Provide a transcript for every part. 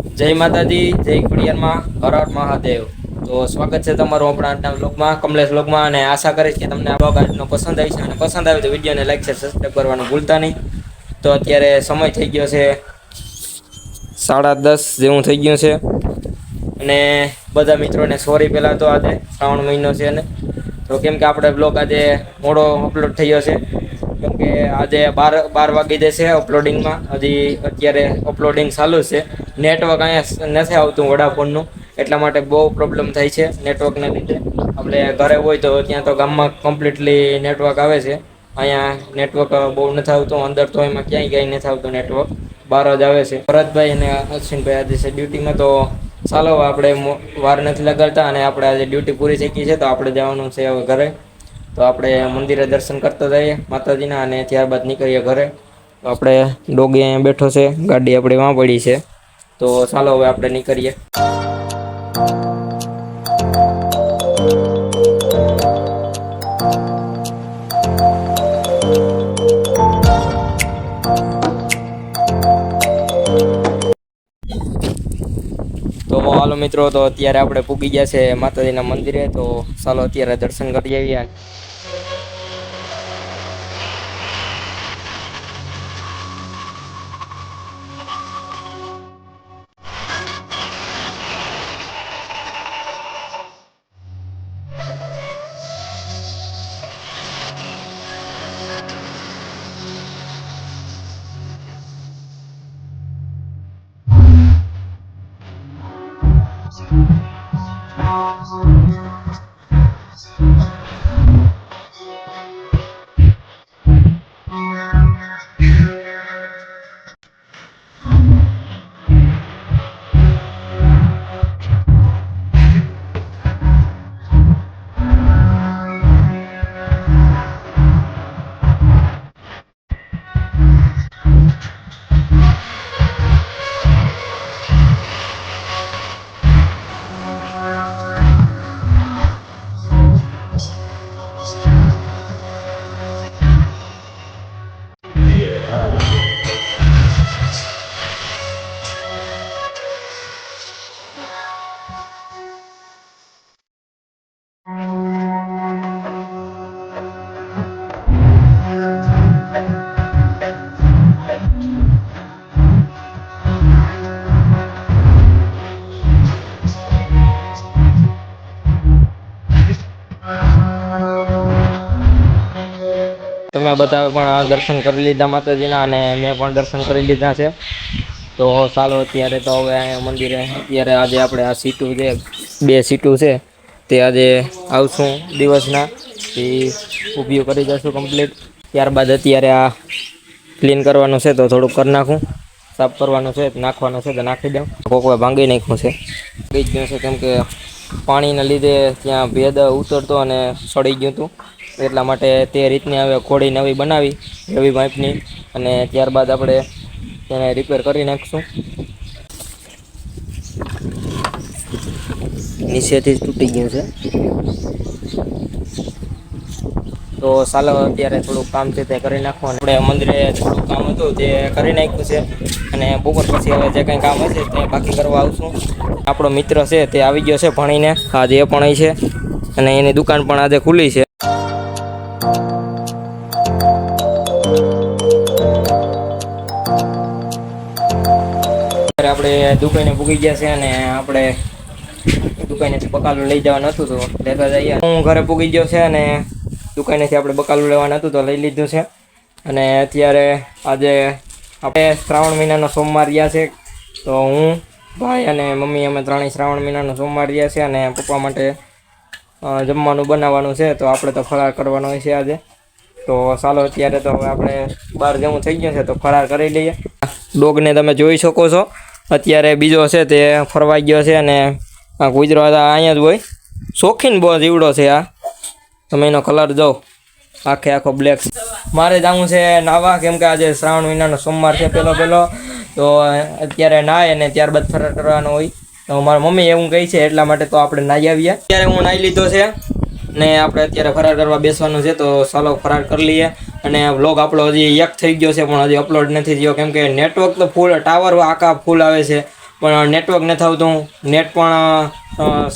જય માતાજી, જય ખોડિયારમાં, હર હર મહાદેવ. તો સ્વાગત છે તમારું આપણા આજના બ્લોગમાં કમલેશ બ્લોગમાં અને આશા કરીશ કે તમને આ બ્લોગ આજનો પસંદ આવી છે. અને પસંદ આવે તો વિડીયોને લાઈક છે સબસ્ક્રાઈબ કરવાનું ભૂલતા નહીં. તો અત્યારે સમય થઈ ગયો છે સાડા દસ જેવું થઈ ગયું છે. અને બધા મિત્રોને સોરી પહેલાં તો આજે શ્રાવણ મહિનો છે ને. તો કેમ કે આપણે બ્લોગ આજે મોડો અપલોડ થયો છે. કેમ કે આજે બાર બાર વાગી જશે અપલોડિંગમાં હજી અત્યારે અપલોડિંગ ચાલુ છે. નેટવર્ક અહીંયા નથી આવતું વોડાફોનનું, એટલા માટે બહુ પ્રોબ્લેમ થાય છે નેટવર્કને લીધે. આપણે ઘરે હોય તો ત્યાં તો ગામમાં કમ્પ્લીટલી નેટવર્ક આવે છે. અહીંયા નેટવર્ક બહુ નથી આવતું, અંદર તો એમાં ક્યાંય ક્યાંય નથી આવતું નેટવર્ક બહાર જ આવે છે. ભરતભાઈ અને અશ્વિનભાઈ આજે છે ડ્યુટીમાં તો ચાલો આપણે વાર નથી લગાડતા અને આપણે આજે ડ્યુટી પૂરી થઈ ગઈ છે, તો આપણે જવાનું છે હવે ઘરે. તો આપણે મંદિરે દર્શન કરતા જઈએ માતાજીના અને ત્યારબાદ નીકળીએ ઘરે. તો આપણે ડોગી અહીંયા બેઠો છે. ગાડી આપણે વાં પડી છે. તો ચાલો હવે આપણે નીકળીએ. મિત્રો, તો અત્યારે આપણે પૂગી ગયા છે માતાજીના મંદિરે, તો ચાલો અત્યારે દર્શન કરી આવીએ. તમે બધા પણ દર્શન કરી લીધા માતાજીના અને મેં પણ દર્શન કરી લીધા છે. તો ચાલો, અત્યારે તો હવે અહીંયા મંદિરે, અત્યારે આજે આપણે આ સીટું છે બે સીટું છે, તે આજે આવશું દિવસના. તે ઉપયોગ કરી જશું કમ્પ્લીટ ત્યારબાદ અત્યારે આ ક્લીન કરવાનું છે તો થોડુંક કરી નાખું. સાફ કરવાનું છે, નાખવાનું છે તો નાખી દઉં. કોકવા ભાંગી નાખ્યું છે. ભાંગી ગયું છે કેમ કે પાણીના લીધે ત્યાં ભેદ ઉતરતો અને સડી ગયું હતું. એટલા માટે તે રીતની હવે ખોડી નવી બનાવી નવી પાઇપની અને ત્યારબાદ આપણે તેને રિપેર કરી નાખશું. નીચેથી જ તૂટી ગયું છે. તો ચાલો અત્યારે થોડુંક કામ છે તે કરી નાખવું આપણે મંદિરે થોડુંક કામ હતું તે કરી નાખ્યું છે અને બપોર પછી હવે જે કંઈ કામ હશે તે બાકી કરવા આવશું. આપણો મિત્ર છે તે આવી ગયો છે ભણીને. આજે એ પણ છે અને એની દુકાન પણ આજે ખુલ્લી છે. આપણે દુકાને પૂગી ગયા છે અને આપણે દુકાનેથી બકાલું લઈ જવાનું હતું તો લેતા જઈએ. હું ઘરે પૂગી ગયો છે અને દુકાનેથી આપણે બકાલું લેવાનું હતું તો લઈ લીધું છે. અને અત્યારે આજે આપણે શ્રાવણ મહિનાનો સોમવાર રહ્યા છે. તો હું, ભાઈ અને મમ્મી અમે ત્રણેય શ્રાવણ મહિનાનો સોમવાર રહ્યા છે અને પપ્પા માટે જમવાનું બનાવવાનું છે. તો આપણે તો ફરાર કરવાનો હોય છે આજે. તો ચાલો અત્યારે તો હવે આપણે બહાર જવું થઈ ગયું છે તો ફરાર કરી લઈએ. ડોગને તમે જોઈ શકો છો. અત્યારે બીજો છે તે ફરવાઈ ગયો છે અને આ ગુજરાત અહીંયા જ હોય. શોખીન બહુ જીવડો છે આ. તમે એનો કલર જો આખે આખો બ્લેક મારે જવું છે નાવા કેમ કે આજે શ્રાવણ મહિનાનો સોમવાર છે પહેલો પહેલો તો અત્યારે નાય અને ત્યારબાદ ફરાર કરવાનો હોય. તો મારા મમ્મી એવું કહી છે એટલા માટે તો આપણે નાહી આવીએ. અત્યારે હું નાહી લીધો છે ને આપણે અત્યારે ફરાર કરવા બેસવાનું છે તો ચાલો ફરાર કરી લઈએ. અને વ્લોગ આપણો હજી એક થઈ ગયો છે, પણ હજી અપલોડ નથી થયો. કેમ કે નેટવર્ક તો ફૂલ ટાવર આખા ફૂલ આવે છે. પણ નેટવર્ક નથી આવતું. નેટ પણ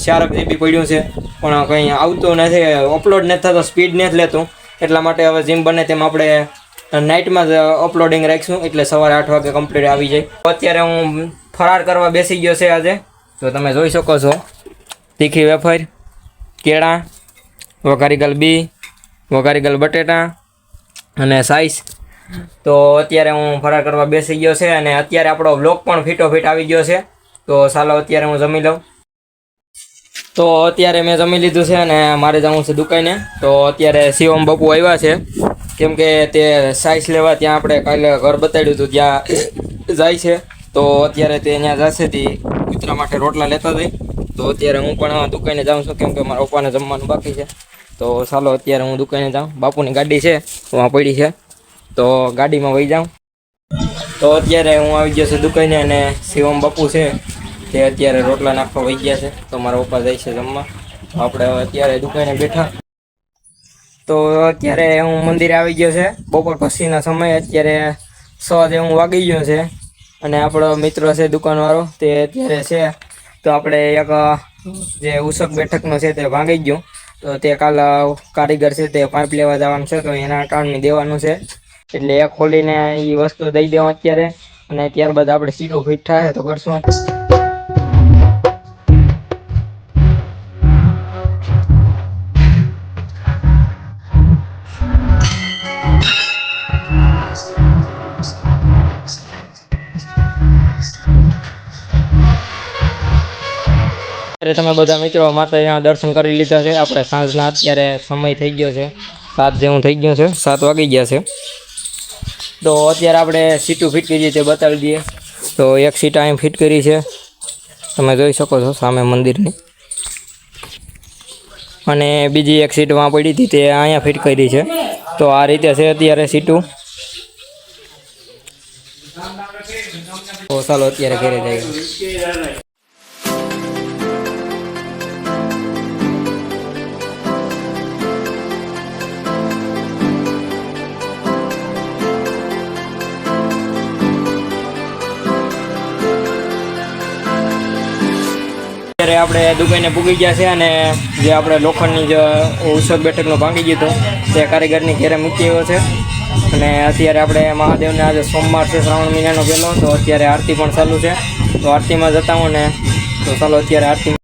ચારક જીબી પડ્યું છે. પણ કંઈ આવતું નથી. અપલોડ નથી થતો સ્પીડ નથી લેતું. એટલા માટે હવે જેમ બને તેમ આપણે નાઇટમાં જ અપલોડિંગ રાખીશું. એટલે સવારે આઠ વાગે કમ્પ્લીટ આવી જાય. અત્યારે હું ફરાર કરવા બેસી ગયો છે આજે. તો તમે જોઈ શકો છો. તીખી વેફર, કેળા વઘારી ગલ બી વઘારી ગલ બટેટા અને સાઈઝ તો અત્યારે હું ફરાર કરવા બેસી ગયો છે અને અત્યારે આપણો બ્લોગ પણ ફીટો ફીટ આવી ગયો છે. તો ચાલો અત્યારે હું જમી લઉં. તો અત્યારે મેં જમી લીધું છે અને મારે જવું છે દુકાને. તો અત્યારે શિવમ બાપુ આવ્યા છે. કેમ કે તે સાઈઝ લેવા ત્યાં આપણે કાલે ઘર બતાડ્યું હતું, ત્યાં જાય છે. તો અત્યારે તે ત્યાં જશે, તે કૂતરા માટે રોટલા લેતા જઈ તો અત્યારે હું પણ દુકાને જાઉં છું, કેમ કે મારા પપ્પાને જમવાનું બાકી છે. તો ચાલો, અત્યારે હું દુકાને જાઉં. બાપુની ગાડી છે વાં પડી છે. તો ગાડીમાં વહી જાઉં. તો અત્યારે હું આવી ગયો છું દુકાને અને શિવમ બાપુ છે, તે અત્યારે રોટલા નાખવા વહી ગયા છે. તો મારા પપ્પા જાય છે જમવા. આપણે અત્યારે દુકાને બેઠા. તો અત્યારે હું મંદિરે આવી ગયો છે. બપોર પછીના સમય અત્યારે સ જેવું વાગી ગયો છે. અને આપણો મિત્ર છે દુકાનવાળો, તે અત્યારે છે. તો આપણે એક, જે ઉષક બેઠકનો છે તે ભાંગી ગયું. તો તે કાલ કારીગર છે તે પાઇપ લેવા જવાનું છે, તો એના કારણે દેવાનું છે. એટલે એ ખોલીને એ વસ્તુ દઈ દેવા અત્યારે. અને ત્યારબાદ આપણે સીધું ફિટ થાય તો કરશું. તમે બધા મિત્રો માતાજીના દર્શન કરી લીધા છે. આપણે સાંજના અત્યારે સમય થઈ ગયો છે. સાત જેવું થઈ ગયો છે. સાત વાગી ગયા છે. તો અત્યારે આપણે સીટું ફિટ કરી તે બતાવી દઈએ. તો એક સીટ અહીં ફિટ કરી છે. તમે જોઈ શકો છો સામે મંદિરની. અને બીજી એક સીટ વાં પડી હતી તે અહીંયા ફિટ કરી છે. તો આ રીતે છે અત્યારે સીટું. તો ચાલો અત્યારે ઘરે જઈએ. આપણે દુકાને પૂગી ગયા છે અને જે આપણે લોખંડની જે ઉત્સવ બેઠકનો ભાંગી ગયો હતો, તે કારીગરની ઘેરે મૂકી આવ્યો છે. અને અત્યારે આપણે મહાદેવને આજે સોમવાર છે, શ્રાવણ મહિનાનો પહેલો, તો અત્યારે આરતી પણ ચાલુ છે. તો આરતીમાં જતા હું ને, તો ચાલો અત્યારે આરતી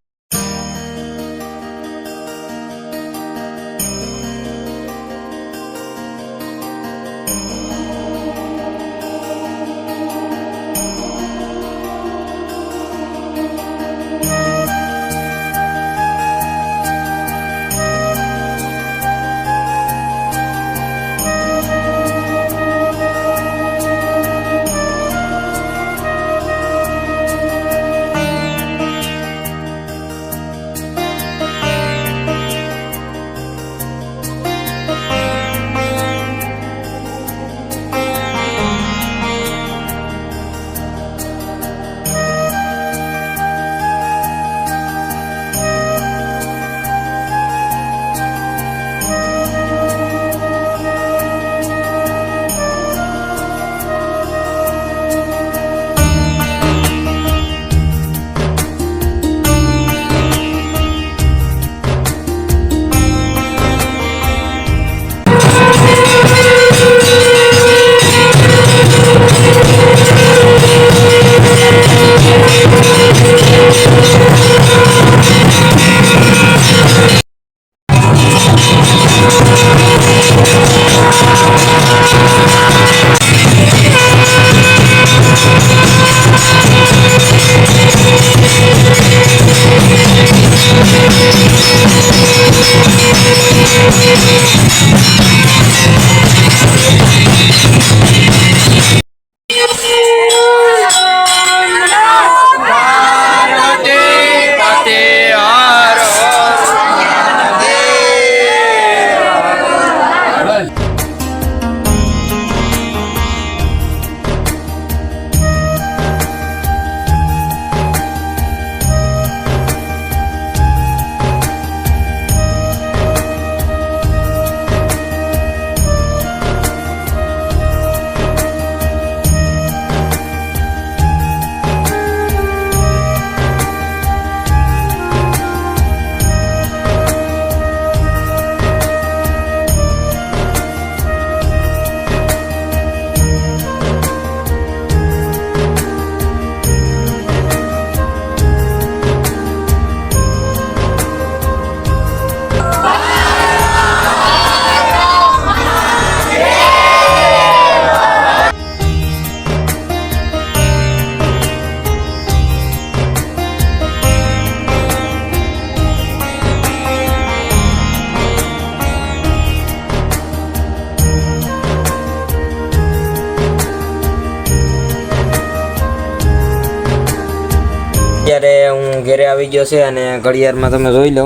હું ઘરે આવી ગયો છે અને ઘડિયાળમાં તમે જોઈ લો,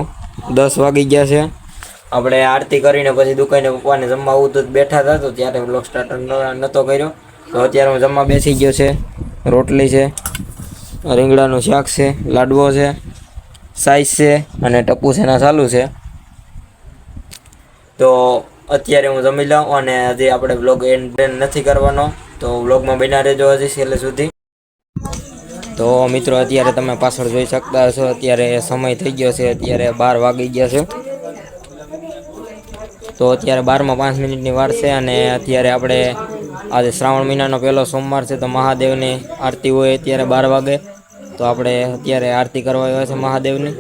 દસ વાગી ગયા છે. આપણે આરતી કરીને પછી દુકાને પપ્પાને જમવા આવું તો બેઠા હતા, તો ત્યારે બ્લોક સ્ટાર્ટર નહોતો કર્યો. તો અત્યારે હું જમવા બેસી ગયો છે. રોટલી છે, રીંગણાનું શાક છે, લાડવો છે સાઈઝ છે અને ટપુ એના ચાલુ છે. તો અત્યારે હું જમી લઉં અને હજી આપણે બ્લોગ એન્ડ નથી કરવાનો. તો બ્લોગમાં બન્યા રહેજો હજી છેલ્લે સુધી. તો મિત્રો, અત્યારે તમે પાછળ જોઈ શકતા હશો. અત્યારે સમય થઈ ગયો છે. અત્યારે બાર વાગી ગયા છે. તો અત્યારે બારમાં પાંચ મિનિટની વાર છે અને અત્યારે આપણે આજે શ્રાવણ મહિનાનો પહેલો સોમવાર છે, તો મહાદેવની આરતી હોય અત્યારે બાર વાગે. તો આપણે અત્યારે આરતી કરવા આવ્યા છે મહાદેવની.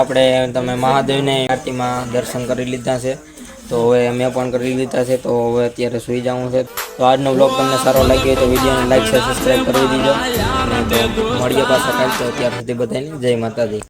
આપણે તમે મહાદેવને આરતીમાં દર્શન કરી લીધા છે. તો હવે અમે પણ કરી લીધા છે. તો હવે અત્યારે સુઈ જવું છે. તો આજનો બ્લોગ તમને સારો લાગ્યો તો વિડીયોને લાઈક છે સબસ્ક્રાઈબ કરી દીજો. અને મળીએ પાછા કાલ તો અત્યાર સુધી બધાને. જય માતાજી.